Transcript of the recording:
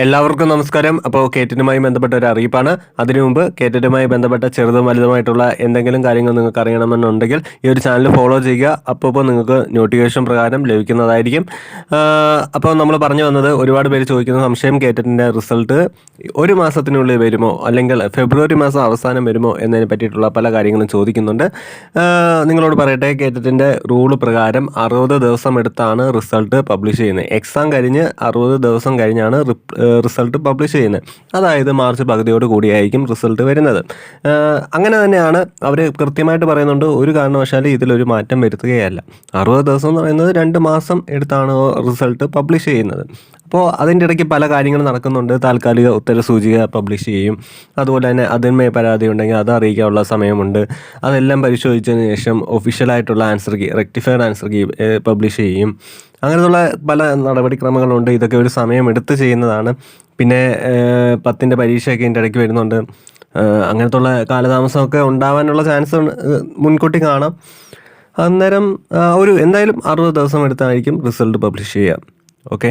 എല്ലാവർക്കും നമസ്കാരം. അപ്പോൾ കേറ്ററ്റുമായി ബന്ധപ്പെട്ട ഒരു അറിയിപ്പാണ്. അതിനു മുമ്പ് കേറ്ററ്റുമായി ബന്ധപ്പെട്ട ചെറുതും വലുതുമായിട്ടുള്ള എന്തെങ്കിലും കാര്യങ്ങൾ നിങ്ങൾക്ക് അറിയണമെന്നുണ്ടെങ്കിൽ ഈ ഒരു ചാനൽ ഫോളോ ചെയ്യുക. അപ്പോൾ നിങ്ങൾക്ക് നോട്ടിഫിക്കേഷൻ പ്രകാരം ലഭിക്കുന്നതായിരിക്കും. അപ്പോൾ നമ്മൾ പറഞ്ഞു വന്നത് ഒരുപാട് പേര് ചോദിക്കുന്ന സംശയം കേറ്ററ്റിന്റെ റിസൾട്ട് ഒരു മാസത്തിനുള്ളിൽ വരുമോ? അല്ലെങ്കിൽ ഫെബ്രുവരി മാസം അവസാനം വരുമോ എന്നതിനെ പറ്റിയിട്ടുള്ള പല കാര്യങ്ങളും ചോദിക്കുന്നുണ്ട്. നിങ്ങളോട് പറയട്ടെ. കേറ്ററ്റിന്റെ റൂൾ പ്രകാരം അറുപത് ദിവസം എടുത്താണ് റിസൾട്ട് പബ്ലിഷ് ചെയ്യുന്നത്. എക്സാം കഴിഞ്ഞ് അറുപത് ദിവസം കഴിഞ്ഞാണ് റിസൾട്ട് പബ്ലിഷ് ചെയ്യുന്നത്. അതായത് മാർച്ച് പകുതിയോട് കൂടിയായിരിക്കും റിസൾട്ട് വരുന്നത്. അങ്ങനെ തന്നെയാണ് അവർ കൃത്യമായിട്ട് പറയുന്നുണ്ട് ഒരു കാരണവശാലും ഇതിലൊരു മാറ്റം വരുത്തുകയല്ല. അറുപത് ദിവസം എന്ന് പറയുന്നത് രണ്ട് മാസം എടുത്താണ് റിസൾട്ട് പബ്ലിഷ് ചെയ്യുന്നത്. അപ്പോൾ അതിന്റെ ഇടയ്ക്ക് പല കാര്യങ്ങളും നടക്കുന്നുണ്ട്. താൽക്കാലിക ഉത്തര സൂചിക പബ്ലിഷ് ചെയ്യും. അതുപോലെ തന്നെ അതിന്മേ പരാതി ഉണ്ടെങ്കിൽ അത് അറിയിക്കാനുള്ള സമയമുണ്ട്. അതെല്ലാം പരിശോധിച്ചതിന് ശേഷം ഒഫീഷ്യലായിട്ടുള്ള answer key rectified answer key publish ചെയ്യും. അങ്ങനെയുള്ള പല നടപടിക്രമങ്ങളുണ്ട്. ഇതൊക്കെ ഒരു സമയം എടുത്ത് ചെയ്യുന്നതാണ്. പിന്നെ പത്തിന്റെ പരീക്ഷയൊക്കെ ഇതിന്റെ ഇടയ്ക്ക് വരുന്നുണ്ട്. അങ്ങനത്തുള്ള കാലതാമസമൊക്കെ ഉണ്ടാവാനുള്ള ചാൻസ് മുൻകൂട്ടി കാണാം. അന്നേരം ഒരു എന്തായാലും അറുപത് ദിവസം എടുത്തായിരിക്കും റിസൾട്ട് പബ്ലിഷ് ചെയ്യുക ഓക്കെ?